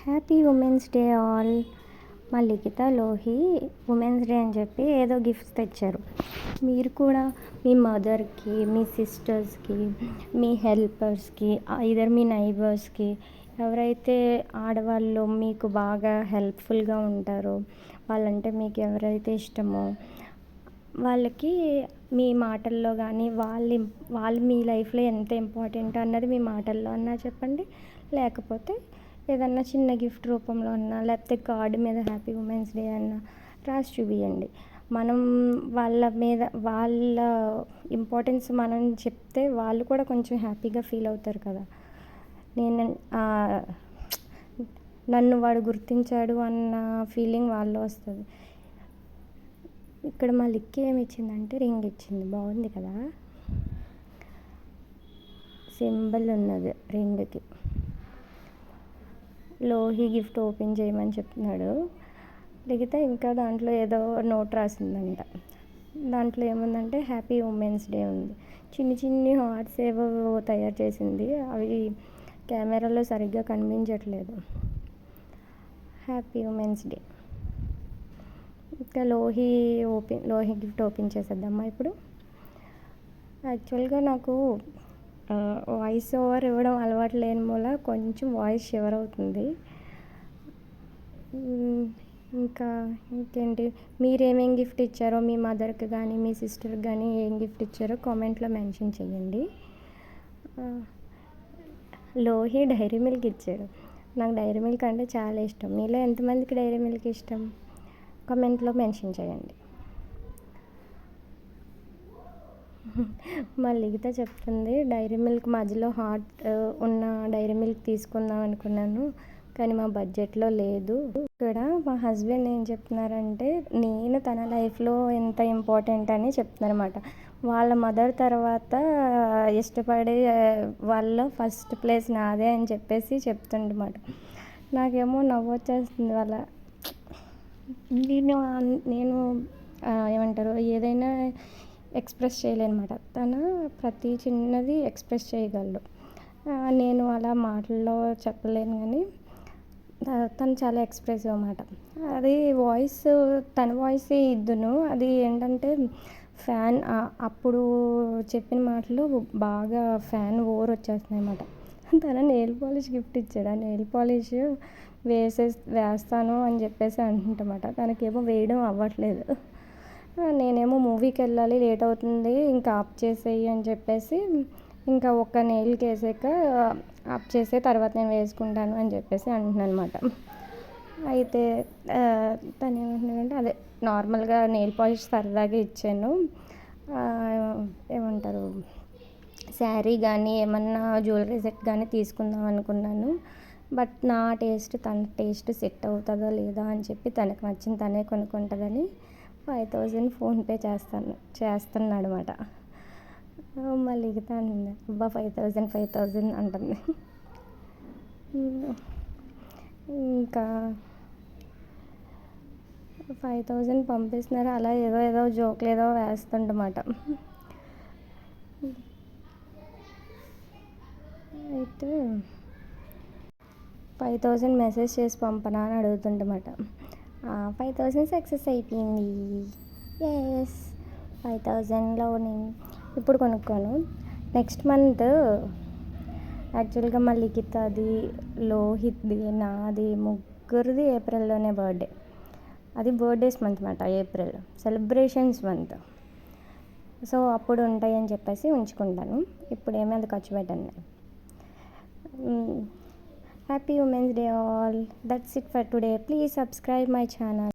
Happy women's day all మా లిఖిత Lohi women's day అని చెప్పి ఏదో గిఫ్ట్స్ తెచ్చారు. మీరు కూడా మీ మదర్కి మీ సిస్టర్స్కి మీ హెల్పర్స్కి ఇద్దరు మీ నైబర్స్కి ఎవరైతే ఆడవాళ్ళు మీకు బాగా హెల్ప్ఫుల్గా ఉంటారో వాళ్ళంటే మీకు ఎవరైతే ఇష్టమో వాళ్ళకి మీ మాటల్లో కానీ వాళ్ళ వాళ్ళు మీ లైఫ్లో ఎంత ఇంపార్టెంట్ అన్నది మీ మాటల్లో అన్నా చెప్పండి. లేకపోతే ఏదన్నా చిన్న గిఫ్ట్ రూపంలో అన్నా లేకపోతే కార్డు మీద హ్యాపీ ఉమెన్స్ డే అన్నా రాసి చూపియండి. మనం వాళ్ళ మీద వాళ్ళ ఇంపార్టెన్స్ మనం చెప్తే వాళ్ళు కూడా కొంచెం హ్యాపీగా ఫీల్ అవుతారు కదా. నేను నన్ను వాడు గుర్తించాడు అన్న ఫీలింగ్ వాళ్ళు వస్తుంది. ఇక్కడ మా లిక్కి ఏమి ఇచ్చిందంటే రింగ్ ఇచ్చింది. బాగుంది కదా? సింబల్ ఉన్నది రింగ్కి. లోహి గిఫ్ట్ ఓపెన్ చేయమని చెప్తున్నాడు. మిగతా ఇంకా దాంట్లో ఏదో నోట్ రాసిందంట. దాంట్లో ఏముందంటే హ్యాపీ ఉమెన్స్ డే ఉంది. చిన్ని చిన్ని హార్ట్స్ ఏవో తయారు చేసింది. అవి కెమెరాలో సరిగ్గా కనిపించట్లేదు. హ్యాపీ ఉమెన్స్ డే ఇంకా Lohi open Lohi gift open చేసేద్దామా ఇప్పుడు? యాక్చువల్గా నాకు వాయిస్ ఓవర్ ఇవ్వడం అలవాటు లేని మూల కొంచెం వాయిస్ షివర్ అవుతుంది. ఇంకా ఇంకేంటి? మీరు గిఫ్ట్ ఇచ్చారో మీ మదర్కి కానీ మీ సిస్టర్కి కానీ ఏం గిఫ్ట్ ఇచ్చారో కామెంట్లో మెన్షన్ చేయండి. లోహి డైరీ మిల్క్ ఇచ్చాడు నాకు డైరీ మిల్క్ అంటే చాలా ఇష్టం. మీలో ఎంతమందికి డైరీ మిల్క్ ఇష్టం? కామెంట్లో మెన్షన్ చేయండి. మా లిఖిత చెప్తుంది డైరీ మిల్క్ మధ్యలో హాట్ ఉన్న డైరీ మిల్క్ తీసుకుందాం అనుకున్నాను కానీ మా బడ్జెట్లో లేదు. ఇక్కడ మా హస్బెండ్ ఏం చెప్తున్నారంటే నేను తన లైఫ్లో ఎంత ఇంపార్టెంట్ అని చెప్తున్నారన్నమాట. వాళ్ళ మదర్ తర్వాత ఇష్టపడే వాళ్ళ ఫస్ట్ ప్లేస్ నాదే అని చెప్పేసి చెప్తుండమాట నాకేమో నవ్వు వచ్చేస్తుంది వాళ్ళ నేను నేను ఏమంటారు ఏదైనా ఎక్స్ప్రెస్ చేయలేనమాట. తను ప్రతి చిన్నది ఎక్స్ప్రెస్ చేయగలడు. నేను అలా మాటల్లో చెప్పలేను కానీ తను చాలా ఎక్స్ప్రెసివ్ అన్నమాట. అది వాయిస్ తన వాయిస్ ఇద్దును. అది ఏంటంటే ఫ్యాన్ అప్పుడు చెప్పిన మాటలు బాగా ఫ్యాన్ ఓవర్ వచ్చేస్తున్నాయి అన్నమాట. తన నెయిల్ పాలిష్ గిఫ్ట్ ఇచ్చాడు. ఆ నెయిల్ పాలిష్ వేసే వేస్తాను అని చెప్పేసి అంటుంటమాట తనకేమో వేయడం అవ్వట్లేదు. నేనేమో మూవీకి వెళ్ళాలి లేట్ అవుతుంది ఇంకా ఆఫ్ చేసేయి అని చెప్పేసి ఇంకా ఒక్క నెయిల్కి వేసాక ఆఫ్ చేసే తర్వాత నేను వేసుకుంటాను అని చెప్పేసి అంటున్నాను అనమాట అయితే తను ఏమంటున్నాడంటే అదే నార్మల్గా నెయిల్ పాలిష్ సరదాగా ఇచ్చాను. ఏమంటారు శారీ కానీ ఏమన్నా జ్యువెలరీ సెట్ కానీ తీసుకుందాం అనుకున్నాను. బట్ నా టేస్ట్ తన టేస్ట్ సెట్ అవుతుందా లేదా అని చెప్పి తనకు నచ్చింది తనే కొనుక్కుంటుందని ఫైవ్ థౌజండ్ ఫోన్పే చేస్తాను చేస్తున్నాడు అనమాట మళ్ళీ అనింది అబ్బా ఫైవ్ థౌజండ్ ఫైవ్ థౌజండ్ అంటుంది. ఇంకా ఫైవ్ థౌజండ్ పంపిస్తున్నారు? అలా ఏదో ఏదో జోకులు ఏదో వేస్తుంటమాట అయితే ఫైవ్ థౌజండ్ మెసేజ్ చేసి పంపనా అని అడుగుతుంటమాట ఫైవ్ థౌజండ్ సక్సెస్ అయిపోయింది. ఎస్ ఫైవ్ థౌజండ్లో నేను ఇప్పుడు కొనుక్కోను. నెక్స్ట్ మంత్ యాక్చువల్గా మా లిఖితది లోహిత్ది నాది ముగ్గురిది ఏప్రిల్లోనే బర్త్డే అది బర్త్డేస్ మంత్ అనమాట ఏప్రిల్. సెలబ్రేషన్స్ మంత్ సో అప్పుడు ఉంటాయని చెప్పేసి ఉంచుకుంటాను. ఇప్పుడు ఏమీ అది ఖర్చు పెట్టండి happy women's day all. That's it for today. Please subscribe my channel.